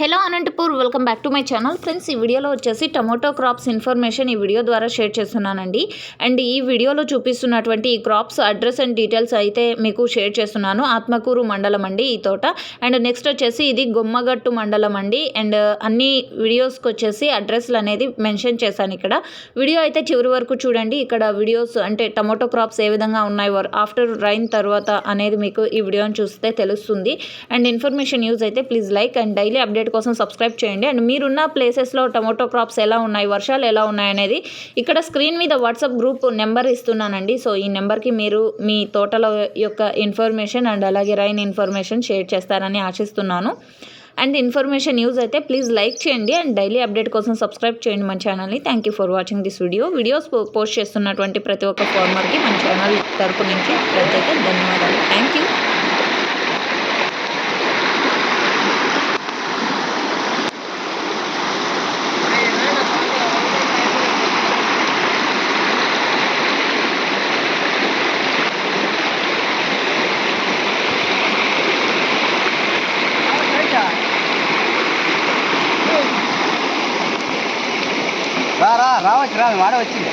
Hello Anantapur welcome back to my channel. Friends ఈ వీడియోలో వచ్చేసి టమోటో క్రాప్స్ ఇన్ఫర్మేషన్ ఈ వీడియో ద్వారా షేర్ చేస్తున్నానండి. అండ్ ఈ వీడియోలో చూపిస్తున్నటువంటి ఈ క్రాప్స్ అడ్రస్ అండ్ డీటెయిల్స్ అయితే మీకు షేర్ చేస్తున్నాను. ఆత్మకూరు మండలం అండి ఈ తోట. అండ్ నెక్స్ట్ వచ్చేసి ఇది గుమ్మగట్టు మండలం అండి. అండ్ అన్ని వీడియోస్కి వచ్చేసి అడ్రస్లు అనేది మెన్షన్ చేశాను ఇక్కడ. వీడియో అయితే చివరి వరకు చూడండి. ఇక్కడ వీడియోస్ అంటే టమోటో క్రాప్స్ ఏ విధంగా ఉన్నాయి ఆఫ్టర్ రైన్ తర్వాత అనేది మీకు ఈ వీడియోని చూస్తే తెలుస్తుంది. అండ్ ఇన్ఫర్మేషన్ యూజ్ అయితే please like and daily update కోసం సబ్స్క్రైబ్ చేయండి. అండ్ మీరున్న ప్లేసెస్లో టమోటో క్రాప్స్ ఎలా ఉన్నాయి? వర్షాలు ఎలా ఉన్నాయి అనేది ఇక్కడ స్క్రీన్ మీద వాట్సాప్ గ్రూప్ నెంబర్ ఇస్తున్నానండి. సో ఈ నెంబర్కి మీరు మీ తోటల యొక్క ఇన్ఫర్మేషన్ అండ్ అలాగే రైన్ ఇన్ఫర్మేషన్ షేర్ చేస్తారని ఆశిస్తున్నాను. అండ్ ఇన్ఫర్మేషన్ యూజ్ అయితే ప్లీజ్ లైక్ చేయండి. అండ్ డైలీ అప్డేట్ కోసం సబ్స్క్రైబ్ చేయండి మన ఛానల్ని. Thank you for watching this video. Videos post చేస్తున్నటువంటి ప్రతి ఒక్క ఫార్మర్కి మన ఛానల్ తరపు నుంచి ప్రత్యేక ధన్యవాదాలు. Thank you. రా రా రావచ్చు రా వాడే వచ్చింది